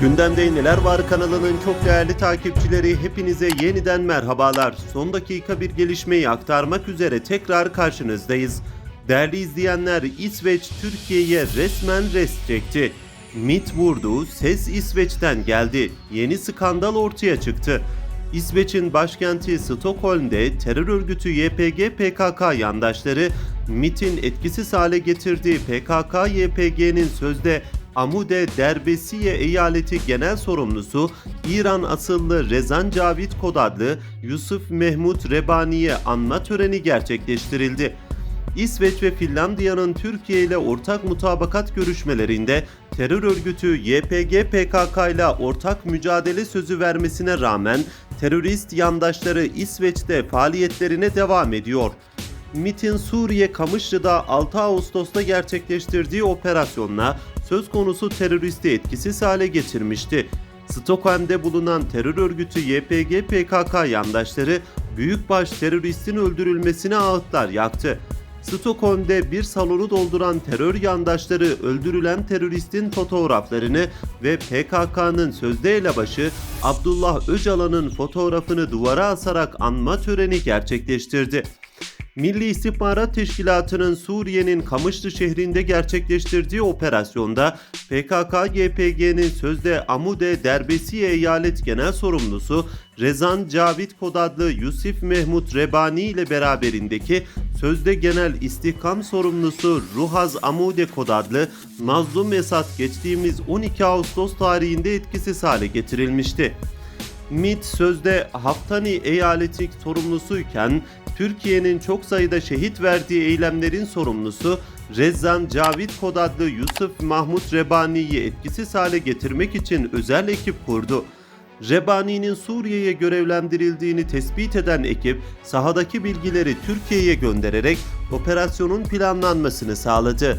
Gündemde Neler Var kanalının çok değerli takipçileri hepinize yeniden merhabalar. Son dakika bir gelişmeyi aktarmak üzere tekrar karşınızdayız. Değerli izleyenler İsveç Türkiye'ye resmen rest çekti. MIT vurdu, ses İsveç'ten geldi. Yeni skandal ortaya çıktı. İsveç'in başkenti Stockholm'de terör örgütü YPG PKK yandaşları MIT'in etkisiz hale getirdiği PKK-YPG'nin sözde Amude Derbesiye eyaleti genel sorumlusu İran asıllı Rezan Cavit Kod Yusuf Mehmut Rebani'ye anma töreni gerçekleştirildi. İsveç ve Finlandiya'nın Türkiye ile ortak mutabakat görüşmelerinde terör örgütü YPG PKK ile ortak mücadele sözü vermesine rağmen terörist yandaşları İsveç'te faaliyetlerine devam ediyor. MIT'in Suriye Kamışlı'da 6 Ağustos'ta gerçekleştirdiği operasyonla söz konusu teröristi etkisiz hale getirmişti. Stockholm'de bulunan terör örgütü YPG PKK yandaşları büyükbaş teröristin öldürülmesine ağıtlar yaktı. Stockholm'de bir salonu dolduran terör yandaşları öldürülen teröristin fotoğraflarını ve PKK'nın sözde elebaşı Abdullah Öcalan'ın fotoğrafını duvara asarak anma töreni gerçekleştirdi. Milli İstihbarat Teşkilatı'nın Suriye'nin Kamışlı şehrinde gerçekleştirdiği operasyonda PKK-YPG'nin sözde Amude Derbesiye Eyalet Genel Sorumlusu Rezan Cavit Kod adlı Yusuf Mehmut Rebani ile beraberindeki sözde Genel İstihkam Sorumlusu Ruhaz Amude Kod adlı Mazlum Esat geçtiğimiz 12 Ağustos tarihinde etkisiz hale getirilmişti. MIT sözde Haftani eyaleti sorumlusuyken Türkiye'nin çok sayıda şehit verdiği eylemlerin sorumlusu Rezzan Cavit Kod adlı Yusuf Mahmut Rebani'yi etkisiz hale getirmek için özel ekip kurdu. Rebani'nin Suriye'ye görevlendirildiğini tespit eden ekip sahadaki bilgileri Türkiye'ye göndererek operasyonun planlanmasını sağladı.